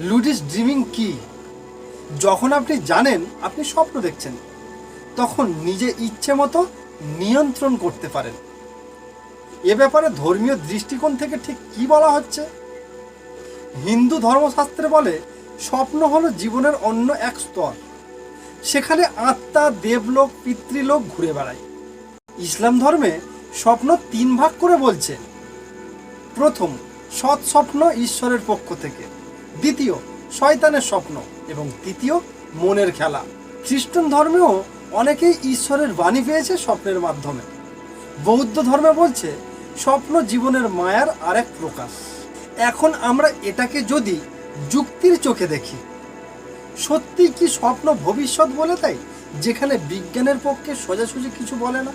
লুডিস dreaming কি? যখন আপনি জানেন, আপনি স্বপ্ন দেখছেন, তখন নিজে ইচ্ছে মতো নিয়ন্ত্রণ করতে পারেন। এ ব্যাপারে ধর্মীয় দৃষ্টিকোণ থেকে ঠিক কি বলা হচ্ছে? হিন্দু ধর্মশাস্ত্রে বলে, স্বপ্ন হলো জীবনের অন্য এক স্তর। সেখানে আত্মা, দেবলোক, পিতৃলোক ঘুরে বেড়ায়। ইসলাম ধর্মে স্বপ্ন তিন ভাগ করে বলছে। প্রথম, সৎ স্বপ্ন ঈশ্বরের পক্ষ থেকে। দ্বিতীয়, শয়তানের স্বপ্ন এবং তৃতীয়, মনের খেলা। খ্রিস্টান ধর্মেও অনেকেই ঈশ্বরের বাণী পেয়েছে স্বপ্নের মাধ্যমে। বৌদ্ধ ধর্মে বলছে, স্বপ্ন জীবনের মায়ার আরেক প্রকাশ। এখন আমরা এটাকে যদি যুক্তির চোখে দেখি, সত্যি কি স্বপ্ন ভবিষ্যৎ বলে তাই যেখানে বিজ্ঞানের পক্ষে সোজাসুজি কিছু বলে না?